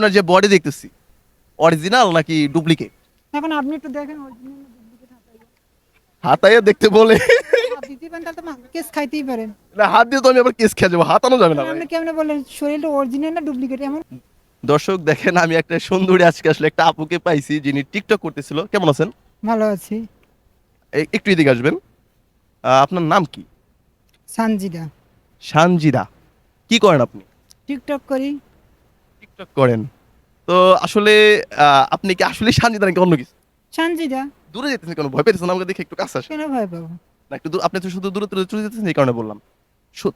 আপনার যে বডি দেখতেছি অরিজিনাল নাকি ডুপ্লিকেট এখন আপনি একটু দেখেন হাতাইয়া। দেখতে বলে। কেস খাইতেই পারেন না হাত দিয়ে তো আমি আবার কেস খেয়ে যাব হাতানো যাবে না। আপনি কেমন শরীরটা অরিজিনাল না ডুপ্লিকেট এমন দর্শক দেখেন আমি একটা সুন্দরী আজকে আসলে একটা আপুকে পাইছি যিনি টিকটক করতেছিল। কেমন আছেন? ভালো আছি। একটু এদিকে আসবেন। আহ, আপনার নাম কি? সানজিদা। সানজিদা। কি করেন আপনি? টিকটক করি। টিকটক করেন। তো আসলে আপনি কি আসলে সানজিদা নাকি অন্য কিছু? সানজিদা। দূরে যেতেছেন কেন? ভয় পেতেছেন? আমাকে দেখে একটু কাছে আসেন। কেন ভয় পাবো? না একটু আপনি তো শুধু দূরে দূরে চলে যেতেছেন এই কারণে বললাম।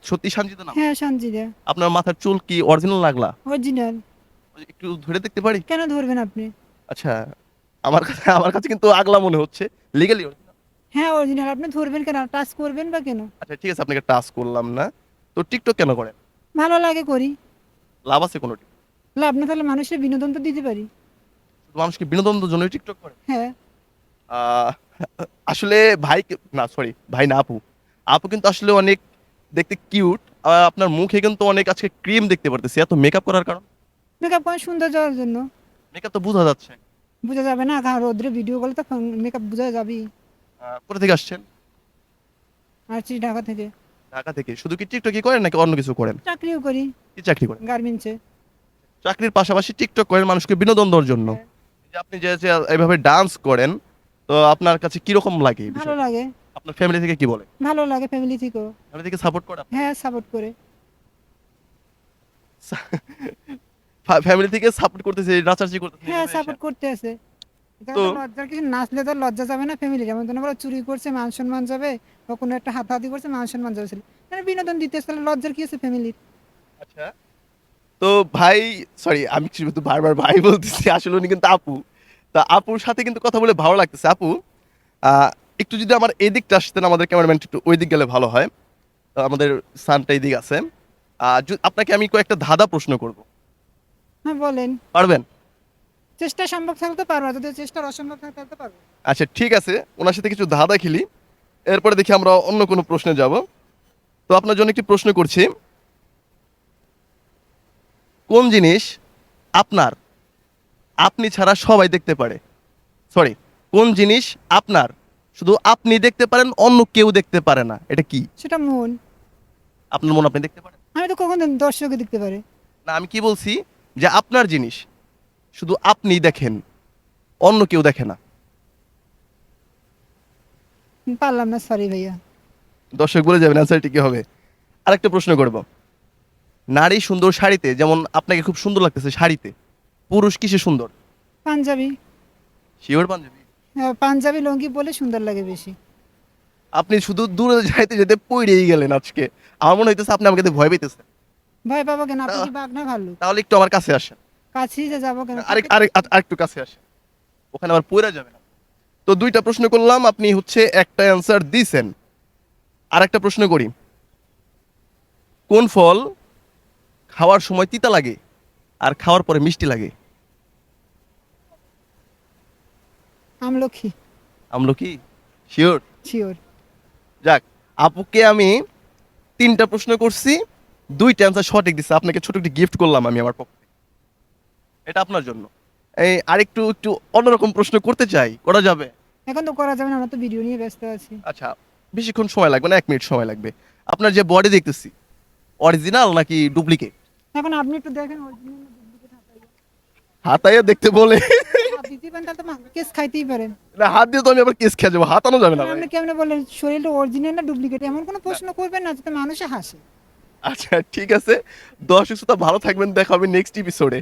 সত্যি সানজিদা নাম হ্যাঁ সানজিদা। আপনার মাথার চুল কি অরিজিনাল লাগলা অরিজিনাল একটু ধরে দেখতে পারি? কেন ধরবেন আপনি? আচ্ছা আমার কাছে আমার কাছে কিন্তু আগলা মনে হচ্ছে। লিগালি হ্যাঁ অরিজিনাল আপনি ধরবেন কেন? টাচ করবেন বা কেন? আচ্ছা ঠিক আছে আপনাকে টাচ করলাম না। তো টিকটক কেন করেন? ভালো লাগে করি। লাভ আছে কোনো লাভ না তাহলে মানুষের বিনোদন তো দিতে পারি। মানুষকে বিনোদনের জন্য টিকটক করে? হ্যাঁ। আসলে ভাই না সরি ভাই না আপু। আপু কিন্তু আসলে অনেক দেখতে কিউট আপনার মুখে কিন্তু অনেক আজকে ক্রিম দেখতে পারতেছি। এত মেকআপ করার কারণ? মেকআপ করেন সুন্দর যাওয়ার জন্য। মেকআপ তো বোঝা যাচ্ছে। বোঝা যাবে না কারণ রোদ্রে ভিডিও করলে তো মেকআপ বোঝা যাবেই। কোথা থেকে আসছেন? আসছি ঢাকা থেকে। ঢাকা থেকে। শুধু কি টিকটকই করেন নাকি অন্য কিছু করেন? চাকরিও করি। কি চাকরি করেন? গার্মেন্টসে চাকরির পাশাপাশি টিকটক করেন মানুষকে বিনোদন দেওয়ার জন্য। হ্যাঁ। যে আপনি যে যে এভাবে ডান্স করেন তো আপনার কাছে কীরকম লাগে এই ভালো বিষয়টা? লাগে। আপনার ফ্যামিলি থেকে কি বলে? ভালো লাগে ফ্যামিলি থেকেও। ফ্যামিলি থেকে সাপোর্ট করে হ্যাঁ সাপোর্ট করে। ফ্যামিলি থেকে সাপোর্ট করতেছে নাচানাচি করতেছে হ্যাঁ এইভাবে সাপোর্ট করতে আছে তো- তো লজ্জার কিছু নাচলে তো লজ্জা যাবে না ফ্যামিলি যেমন ধরুন ওরা চুরি করছে মান সম্মান যাবে বা কোনো একটা হাতাহাতি করছে মান সম্মান যাবে। ছেলে। বিনোদন দিতে আসলে লজ্জার কি আছে ফ্যামিলির আচ্ছা। তো ভাই সরি আমি কিন্তু বারবার ভাই বলতেছি আসলে উনি কিন্তু আপু। তা আপুর সাথে কিন্তু কথা বলে ভালো লাগতেছে। আপু একটু যদি আমার এদিকটা আসতেন আমাদের ক্যামেরাম্যান একটু ওই দিক গেলে ভালো হয়। তো আমাদের সানটা এদিক আছে। আপনাকে আমি কয়েকটা ধাঁধা প্রশ্ন করব। হ্যাঁ বলেন। পারবেন? চেষ্টা সম্ভব থাকলে তো পারব যদি চেষ্টা অসম্ভব থাকে তাহলে তো পারব। আচ্ছা ঠিক আছে। ওনার সাথে কিছু ধাঁধা খেলি। এরপরে দেখি আমরা অন্য কোনো প্রশ্নে যাব। তো আপনার জন্য একটি প্রশ্ন করছি। কোন জিনিস আপনার আপনি ছাড়া সবাই দেখতে পারে। সরি কোন জিনিস আপনার শুধু আপনি দেখতে পারেন অন্য কেউ দেখতে পারে না। এটা কি? সেটা মন। আপনার মন আপনি দেখতে পারেন? আমি তো কখন দর্শকে দেখতে পারে। না আমি কি বলছি যে আপনার জিনিস শুধু আপনি দেখেন অন্য কেউ দেখে না। পারলাম না সরি ভাইয়া। দর্শক বলে যাবেন অ্যান্সারটি কি হবে? আরেকটা প্রশ্ন করব। নারী সুন্দর শাড়িতে যেমন আপনাকে খুব সুন্দর লাগতেছে শাড়িতে পুরুষ কিসে সুন্দর? পাঞ্জাবি। শিওর পাঞ্জাবি? হ্যাঁ, পাঞ্জাবি লঙ্গি বলে সুন্দর লাগে বেশি। আপনি শুধু দূরে যাইতে যেতে পড়েই গেলেন আজকে। আমার মনে হইতেছে আপনি আমাকে দেখে ভয় পেতেছেন। ভয় পাবো কেন? আপনি বাঘ না ভালো তাহলে একটু আমার কাছে আসেন। কাছেই যে যাব কেন? আরেক আরেক আরেকটু কাছে আসেন। ওখানে আবার পড়ে যাবে না। তো দুইটা প্রশ্ন করলাম আপনি হচ্ছে একটা অ্যান্সার দিছেন। আরেকটা প্রশ্ন করি। কোন ফল খাওয়ার সময় তিতা লাগে আর খাওয়ার পরে মিষ্টি লাগে। আমলক্ষী আমলো কি শিওর শিওর যাক আপুকে আমি তিনটা প্রশ্ন করছি দুইটা অ্যান্সার সঠিক দিচ্ছে আপনাকে ছোট একটি গিফট করলাম আমি আমার পক্ষে এটা আপনার জন্য। এই আরেকটু একটু অন্যরকম প্রশ্ন করতে চাই করা যাবে? এখন তো করা যাবে না আমরা তো ভিডিও নিয়ে ব্যস্ত আছি। আচ্ছা বেশিক্ষণ সময় লাগবে না এক মিনিট সময় লাগবে। আপনার যে বডি দেখতেছি অরিজিনাল নাকি ডুপ্লিকেট এখন আপনি একটু দেখেন হাতাইয়া। দেখতে বলে। কেস খাইতেই পারেন। না হাত দিয়ে তো আমি আবার কেস খেয়ে যাব হাতানো যাবে না আপনি কেমন বলেন শরীরটা অরিজিনাল না ডুপ্লিকেট এমন কোনো প্রশ্ন করবেন না যাতে মানুষে হাসে। আচ্ছা ঠিক আছে। দর্শক শ্রোতা ভালো থাকবেন দেখা হবে নেক্সট এপিসোডে